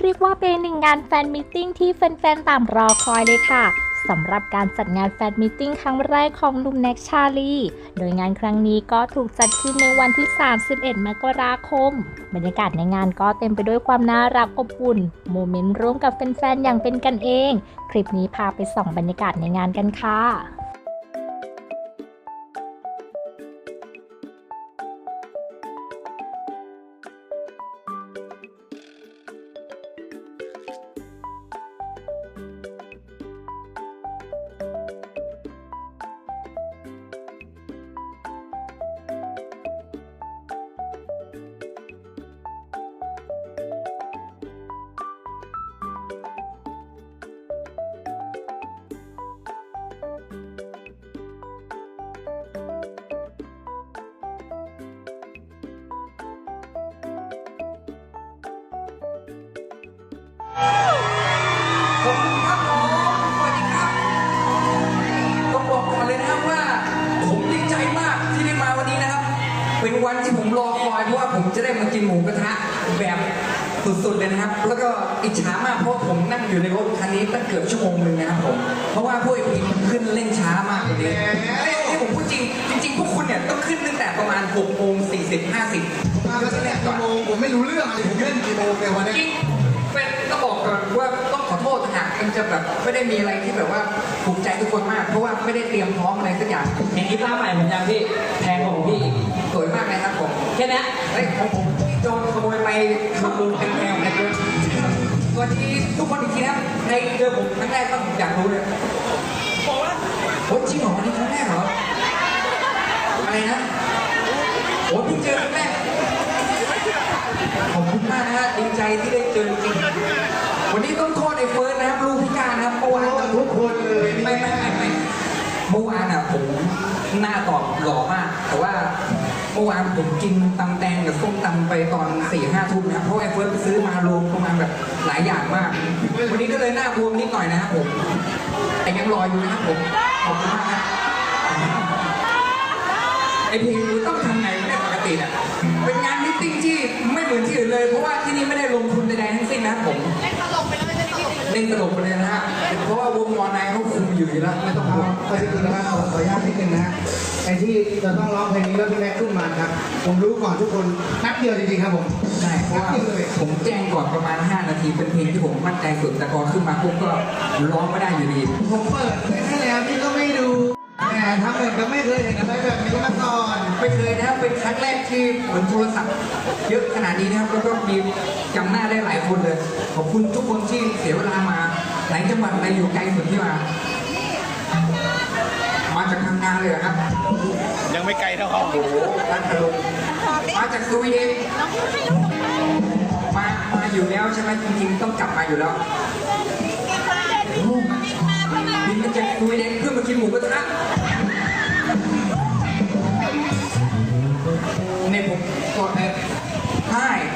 เรียกว่าเป็นหนึ่งงานแฟนมิทติ้งที่แฟนๆตามรอคอยเลยค่ะสำหรับการจัดงานแฟนมิทติ้งครั้งแรกของลุมแน็กชาลี โดยงานครั้งนี้ก็ถูกจัดขึ้นในวันที่ 31 มกราคม บรรยากาศในงานก็เต็มไปด้วยความน่ารักอบอุ่น โมเมนต์ร่วมกับแฟนๆอย่างเป็นกันเอง คลิปนี้พาไปส่องบรรยากาศในงานกันค่ะ ขอบคุณครับผมสวัสดีครับต้องบอกก่อนเลยนะครับว่า ผมดีใจมากที่ได้มาวันนี้นะครับ เป็นวันที่ผมรอคอยเพราะว่าผมจะได้มากินหมูกระทะแบบสุดๆเลยนะครับ แล้วก็อิจฉามากเพราะผมนั่งอยู่ในรถคันนี้ตั้งเกือบชั่วโมงหนึ่งนะครับผม เพราะว่าพวกไอ้พีมันขึ้นเร่งช้ามากเลยนี่นี่ผมพูดจริง จริง ๆ พวกคุณเนี่ยต้องขึ้นตั้งแต่ประมาณ6โมง40 50มาตั้งแต่กี่โมงผมไม่รู้เรื่องอะไรผมเล่นกี่โมงในวันนี้จริงเป็น ว่าต้องขอโทษนะฮะมันจะแบบไม่ได้มีอะไรที่แบบว่าถูกใจทุกคนมาก เพราะว่าไม่ได้เตรียมพร้อมอะไรสักอย่างเห็นกีตาร์ใหม่เหมือนกันพี่แพงกว่าของพี่อีกสวยมากเลยครับผมแค่เนี้ยเฮ้ยของผมที่โจรขโมยไปดูดูเป็นแนวนะครับสวัสดีทุกคนอีกทีนะครับในเจอผมครั้งแรกก็อยากรู้เลยโอ้ยจริงเหรอวันนี้ครั้งแรกเหรออะไรนะโอ้ยเพิ่งเจอครั้งแรกขอบคุณมากนะฮะดีใจที่ได้เจอจริง เฟิร์สนะครับลูกพิการนะครับเมื่อวานทุกคนเลยไม่ไม่ไม่ไม่เมื่อวานอะผมหน้าตอบหล่อมาก แต่ว่าเมื่อวานผมกินตำแตงกับส้มตำไปตอนสี่ห้าทุ่มนะเพราะไอ้เฟิร์สไปซื้อมารวมประมาณแบบหลายอย่างมาก วันนี้ก็เลยหน้าบวมนิดหน่อยนะครับผมแต่ยังรออยู่นะครับผมขอบคุณมากครับไอพีต้องทำไงไม่ได้ปกติอะเป็นงานมิทติ้งที่ไม่เหมือนที่อื่นเลย เพราะว่าที่นี่ไม่ได้ลงทุนใดๆทั้งสิ้นนะครับผมเล่นตลก ไปเลยนะฮะ เพราะว่าวงมอนายเขาคุมอยู่อยู่แล้วไม่ต้องเอาห่วงขอทีนะครับขอขออนุญาตนิดนึงนะไอ้ที่จะต้องร้องเพลงนี้แล้วพี่แม็กขึ้นมาครับ ผมรู้ก่อนทุกคนแป๊บเดียวจริงๆครับผมใช่เพราะว่าผมแจ้งก่อนประมาณ 5 นาทีเป็นเพลงที่ผมมั่นใจสุดแต่พอขึ้นมาปุ๊บก็ร้องไม่ได้อยู่ดีผมเปิดเพลงให้แล้วพี่ก็ไม่ดูแหม ทำเหมือนกับไม่เคยเห็นอะไรแบบนี้มาก่อนไม่เคยนะครับเป็นครั้งแรกที่เหมือนโทรศัพท์เยอะขนาดนี้นะครับแล้วก็มีจำหน้าได้หลายคนเลย ขอบคุณทุกคนที่เสียเวลามาหลายจังหวัดอะไรอยู่ไกลสุดที่มา มาจากทางงานเลยเหรอครับยังไม่ไกลเท่าเขาโอ้โหรัตลุงมาจากสวีเดนมามาอยู่แล้วใช่ไหมจริงๆต้องกลับมาอยู่แล้วบินมาจากสวีเดน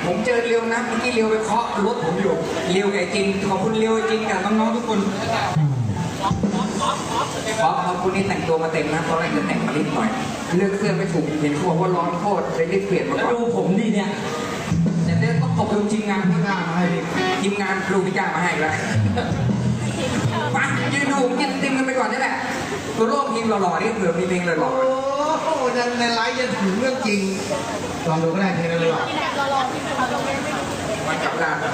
ผมเจอเรียวนะเมื่อกี้เรียวไปเคาะรถผมอยู่เรียวกับไอ้จินขอบคุณเรียวไอ้จินกับน้องๆทุกคนขอขอบคุณที่แต่งตัวมาเต็มนะตอนแรกจะแต่งมานิดหน่อย เลือกเสื้อไม่ถูกเห็นเขาบอกว่าร้อนโคตรเลยได้เปลี่ยนมาแล้วก่อนดูผมดิเนี่ยแต่เนี่ยต้องขอบคุณทีมงานพี่กล้ามาให้ดิทีมงานครูพิจามาให้อีกแล้วมายืนดูกินติมกันไปก่อนนี่แหละตัวโลกทีมหล่อๆนี่เผื่อมีเพลงหล่อ โอ้โหในในไลฟ์จะถึงเรื่องจริง ลองดูก็ได้เพลงนั้นเลยว่ะๆมากับร้านคือ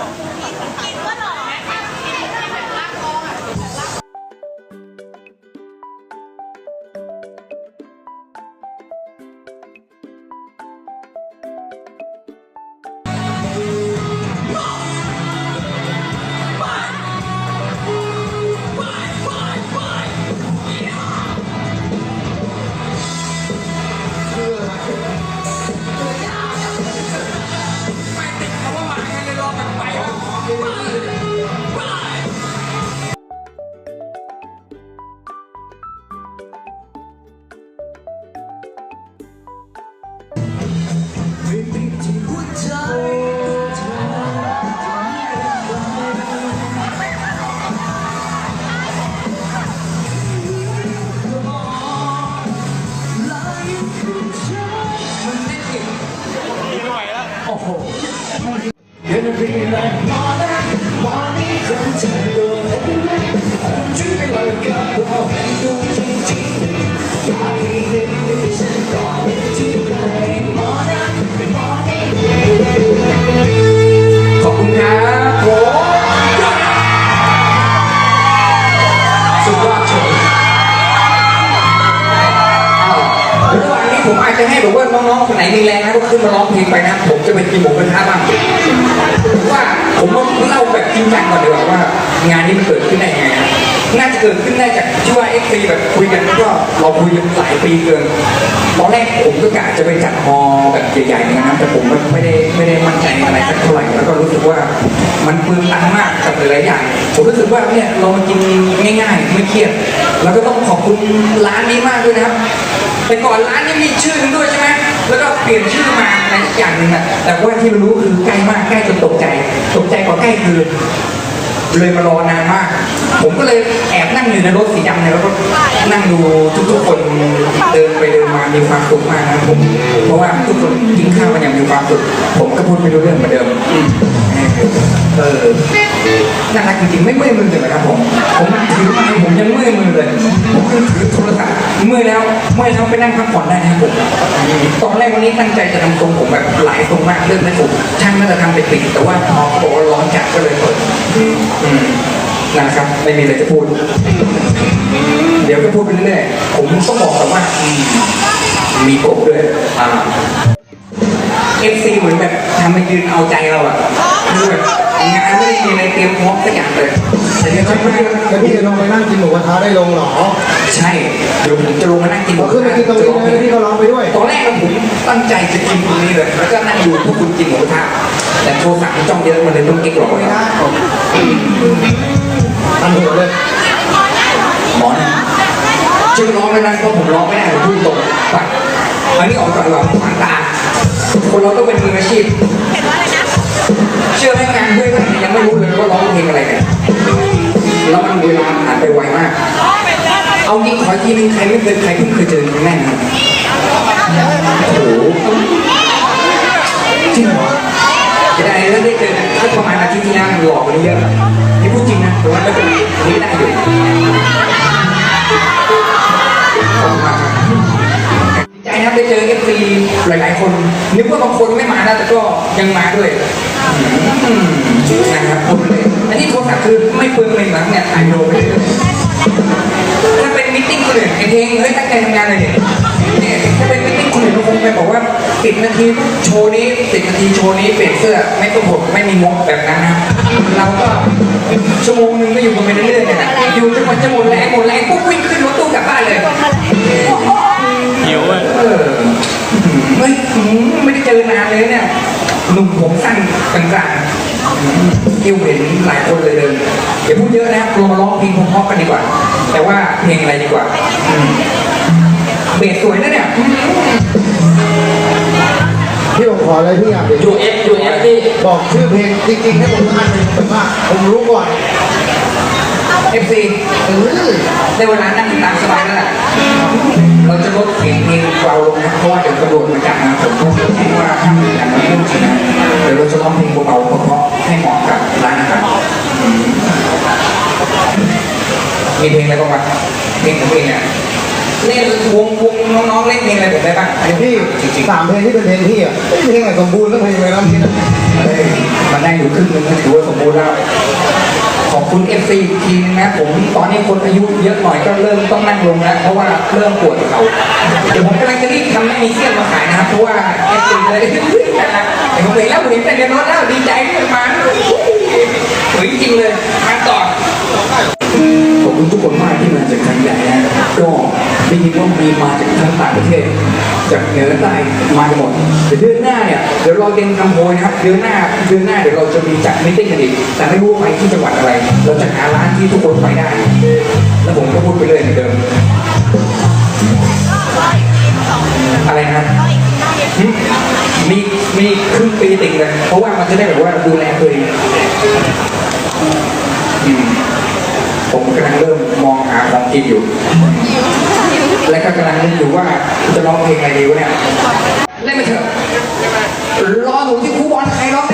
แบบจริงจังก่อนดีกว่าว่างานนี้มันเกิดขึ้นได้ยังไงนะน่าจะเกิดขึ้นได้จากที่ว่าเอ็กซ์ีแบบคุยกันก็เราคุยกันหลายปีเกินตอนแรกผมก็กะจะไปจัดฮอลล์แบบใหญ่ๆนะครับแต่ผมไม่ได้ไม่ได้มั่นใจอะไรสักเท่าไหร่แล้วก็รู้สึกว่ามันเปลืองตังค์มากกับหลายๆอย่างผมรู้สึกว่าเนี่ยเรามากินง่ายๆไม่เครียดแล้วก็ต้องขอบคุณร้านนี้มากด้วยนะครับแต่ก่อนร้านนี้มีชื่อนึงด้วยใช่ไหมแล้วก็เปลี่ยนชื่อมาในอีกอย่างหนึ่งอะแต่ว่าที่รู้คือใกล้มากใกล้จนตกใจ ต เลยมารอนานมาก ผมก็เลยแอบนั่งอยู่ในรถสีดำเนี่ยแล้วก็นั่งดูทุกๆคนเดินไปเดินมามีความสุขมากนะผม เพราะว่าทุกคนกินข้าวกันอย่างมีความสุขผมก็พูดไม่รู้เรื่องเหมือนเดิมเออน่ารักจริงๆไม่เมื่อยมือเลยนะครับผมผมถือไม้ผมยังเมื่อยมือเลยผมคือถือโทรศัพท์เมื่อยแล้วเมื่อยแล้วไปนั่งพักผ่อนได้นะครับผมตอนแรกวันนี้ตั้งใจจะทำทรงผมแบบหลายทรงมากเรื่องไม่ถูกช่างน่าจะทำไปปิดแต่ว่าพอบอกว่าร้อนจัดก็เลยเปิดอืมนะครับไม่มีอะไรจะพูด เดี๋ยวก็พูดไปเรื่อยๆผมต้องบอกก่อนว่าอืมมีกบด้วยอ่า เอฟซีเหมือนแบบทำมายืนเอาใจเราอะคือแบบงานไม่ได้มีอะไรเตรียมพร้อมสักอย่างเลยแต่เนี่ยแล้วใช่พี่ไหมแล้วพี่จะลงไปนั่งกินหมูกระทะได้ลงเหรอ ใช่เดี๋ยวผมจะลงมานั่งกินหพมูอขึ้นไปกินตรงนี้เลยแล้วพี่ก็ร้องไปด้วย ตอนแรกผมตั้งใจจะกินตรงนี้เลยแล้วก็นั่งดูพวกคุณกินหมูกระทะแต่โทรศัพท์มันจ้องเยอะมันเลยต้องกิ๊กหลอกไม่ไม่ได้ได้ทำหัวเลยหมอนชื่อร้องไม่ได้เพราะผมร้องไม่ได้ผมพูดตรงปัดอันนี้ออกจากหลังขวางตา คนเราต้องเป็นมืออาชีพเชื่อไหมงานด้วยกันยังไม่รู้เลยว่าร้องเพลงอะไรกันแล้วมันเวลาผ่านไปไวมาก เอาจริงขอทีนึงใครไม่เคยใครเพิ่งเคยเจอครั้งแรกนะโอ้โหจริงเหรอจะได้แล้วได้เจอกันถ้าประมาณอาทิตย์ที่แล้วหลอกกว่านี้เยอะนี่พูดจริงนะแต่ว่าไม่เป็นไรอันนี้ได้อยู่ หลายๆ คน นึกว่าบางคนไม่มานะแต่ก็ยังมาด้วยจริงนะครับคนเลยอันนี้โทรศัพท์คือไม่เปลืองเลยหลังเนี่ยถ่ายโดไปเรื่อยถ้าเป็นมิทติ้งคนอื่นไอ้เทงเฮ้ยตั้งใจทำงานเลยเนี่ยเนี่ยถ้าเป็นมิทติ้งคนอื่นก็คงไปบอกว่า สิบนาทีโชว์นี้สิบนาทีโชว์นี้เปลี่ยนเสื้อไม่ต้องหดไม่มีงบแบบนั้นนะเราก็ชั่วโมงนึงก็อยู่กันไปเรื่อยๆเนี่ยนะอยู่จนกว่าจะหมดแรงหมดแรงปุ๊บวิ่งขึ้นรถตู้กลับบ้านเลยหิวอะเออเฮ้ยอืมไม่ได้เจอนานเลยเนี่ยหนุ่มผมสั้นกลางๆคิวเห็นหลายคนเลยเดินอย่าพูดเยอะนะลงมาร้องเพลงเพราะๆกันดีกว่า แต่ว่าเพลงอะไรดีกว่าอืมเบสสวยนะเนี่ยอืมพี่ผม ขออะไรพี่อยากเด็กยูเอฟยูเอฟพี่บอกชื่อเพลงจริงๆให้ผมสักอันหนึ่งแบบว่าผมรู้ก่อนเอฟซีเออได้เวลานั่งตามสบายแล้วแหละเราจะลดเสียงเพลงเบาลงนะเพราะว่าเดี๋ยวกระโดดมาจากนะผมพูดแค่ว่าห้ามมีการเล่นใช่ไหมเดี๋ยวเราจะร้องเพลงเบาๆเพราะๆให้เหมาะกับร้านอาหารมีเพลงอะไรบ้างวะเพลงของเพลงเนี่ย เล่นวงวงน้องๆเล่นเพลงอะไรผมได้บ้างอันนี้พี่จริงๆสามเพลงที่เป็นเพลงพี่อะไม่มีเพลงไหนสมบูรณ์สักเพลงเลยนะพี่นะเฮ้ยมันได้อยู่ครึ่งนึงก็ถือว่าสมบูรณ์แล้วขอบคุณ FC อีกทีนึงนะผมตอนนี้คนอายุเยอะหน่อยก็เริ่มต้องนั่งลงแล้วเพราะว่าเริ่มปวดเขาเดี๋ยวผมกำลังจะรีบทำไม่มีเสี้ยนมาขายนะครับเพราะว่า FC เลยนะครับเดี๋ยวผมเห็นแล้วผมเห็นแต่เดือนโน้นแล้วดีใจที่มันมาสวยจริงๆเลยมาต่อ ขอบคุณทุกคนมากที่มาจากทางใหญ่นะก็ได้ยินว่ามีมาจากทั้งต่างประเทศ จากเหนือใต้มากันหมดเดี๋ยวเดือนหน้าเนี่ยเดี๋ยวเราเตรียมทำโพยนะครับเดือนหน้าเดือนหน้าเดี๋ยวเราจะมีจัดมิทติ้งกันอีกแต่ไม่รู้ว่าไปที่จังหวัดอะไร เราจะหาร้านที่ทุกคนไปได้ แล้วผมก็พูดไปเลยเหมือนเดิมอะไรนะมีมีครึ่งปีติดเลยเพราะว่ามันจะได้แบบว่าดูแลตัวเอง ผมกำลังเริ่มมองหาของกินอยู่ และก็กำลังนึกอยู่ว่าจะร้องเพลงอะไรดีวะเนี่ยเล่นไปเถอะรอหนูที่ครูบอลใครร้องได้ช่วยร้อง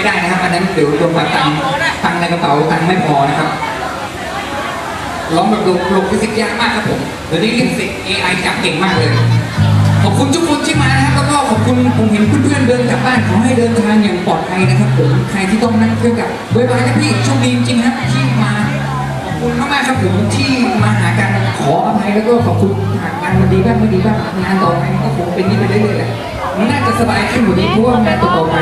ไม่ได้นะครับ อันนั้นเดี๋ยวโดนปัดตังตังในกระเป๋าตังไม่พอนะครับร้องแบบลงลงฟิสิกส์ยากมากครับผมเดี๋ยวนี้ลิขสิทธิ์ AI จับเก่งมากเลย ขอบคุณทุกคนที่มานะครับแล้วก็ขอบคุณผมเห็นเพื่อนๆเดินกลับบ้านขอให้เดินทางอย่างปลอดภัยนะครับผมใครที่ต้องนั่งเครื่องกลับบ๊ายบายนะพี่โชคดีจริงครับที่มาขอบคุณมากๆครับผมที่มาหากันขออภัยแล้วก็ขอบคุณหากงานมันดีบ้างไม่ดีบ้างงานต่อไปก็คงเป็นนี้ไปเรื่อยๆแหละมันน่าจะสบายขึ้นกว่านี้เพราะว่างานต่อไป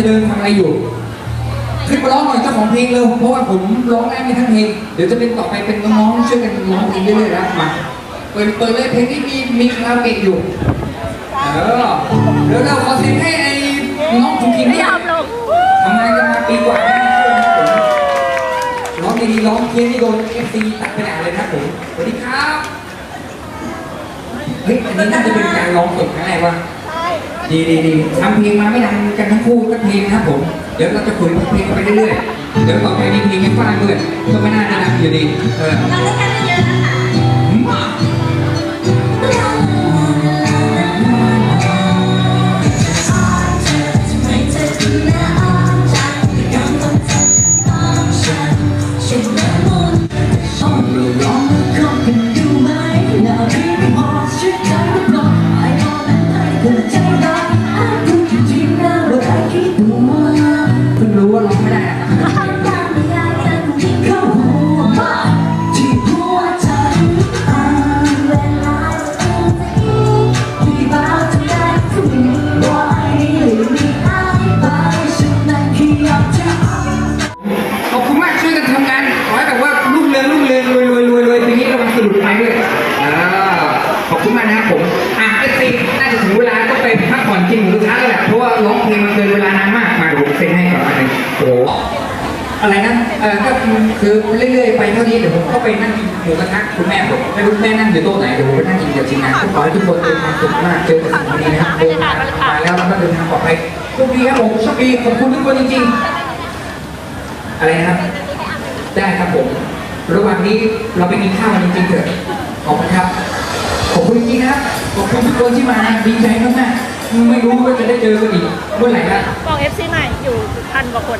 จะเดินทำอะไรอยู่ขึ้นมาร้องหน่อยเจ้าของเพลงเลยเพราะว่าผมร้องได้ไม่ทั้งเพลงเดี๋ยวจะเป็นต่อไปเป็นน้องๆช่วยกันร้องเพลงเรื่อยๆแล้วมาเปิดเปิดเลยเพลงที่มีมีคาราโอเกะอยู่เออเดี๋ยวเราขอเสียงให้ไอ้น้องคุณคิงไม่ยอมลงทำงานกันมาปีกว่าแล้วนะครับผมร้องดีๆร้องเพี้ยนนี่โดนเอฟซีตัดไปด่าเลยนะผมสวัสดีครับเฮ้ยอันนี้น่าจะเป็นการร้องสดครั้งแรกว่า ดีดีดีทำเพลงมาไม่ดังกันทั้งคู่ก็เพลงนะครับผม เดี๋ยวเราจะคุยเพลงกันไปเรื่อยๆ เดี๋ยวต่อไปนี้เพลงไม่ฟังด้วยก็ไม่น่าจะดังอยู่ดี เออมา อะไรนะเออก็คือเรื่อยๆไปเท่านี้เดี๋ยวผมก็ไปนั่งกินหมูกระทะคุณแม่ผมไม่รู้แม่นั่งอยู่โต๊ะไหนเดี๋ยวผมไปนั่งกินกับทีมงนก็ขอให้ทุกคนมีความสุขมากเจอกันสิ่งดีๆนะครับเดินทางมาแล้วแล้วก็เดินทางปลอดภัยโชคดีครับผมโชคดีขอบคุณทุกคนจริงๆ อะไรนะครับ ได้ครับผมระหว่างนี้เราไปกินข้าวกันจริงๆเถอะขอบคุณครับขอบคุณจริงๆนะครับขอบคุณทุกคนที่มาดีใจมากๆ ไม่รู้ว่าจะได้เจอกันอีกเมื่อไหร่นะบอกเอฟซีใหม่อยู่พันกว่าคน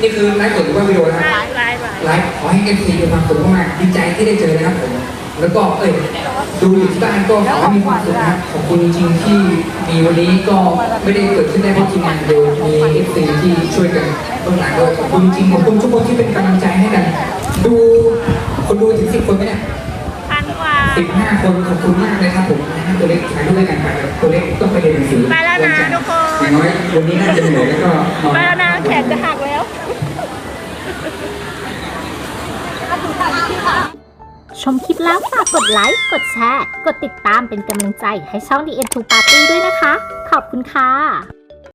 นี่คือไลฟ์สดหรือว่าวิดีโอนะครับไลฟ์ไลฟ์ไลฟ์ไลฟ์ขอให้เอฟซีมีความสุขมากๆดีใจที่ได้เจอนะครับผมแล้วก็เอ้ยดูอยู่ที่บ้านก็ขอให้มีความสุขนะครับขอบคุณจริงๆที่มีวันนี้ก็ไม่ได้เกิดขึ้นได้เพราะทีมงานเดียวมีเอฟซีที่ช่วยกันเบื้องหลังด้วยขอบคุณจริงขอบคุณทุกคนที่เป็นกำลังใจให้กัน ดูคนดูถึงสิบคนไหมเนี่ยพันกว่าสิบห้าคนขอบคุณมากเลยครับผมนะครับตัวเล็กถ่ายรูปด้วยกันไปตัวเล็ก อย่างน้อยวันนี้น่าจะเหนื่อยแล้วก็นอนไปแล้วนะแขนจะหักแล้วชมคลิปแล้วฝากกดไลค์ กดแชร์ กดติดตามเป็นกำลังใจให้ช่อง The End to Party ด้วยนะคะ ขอบคุณค่ะ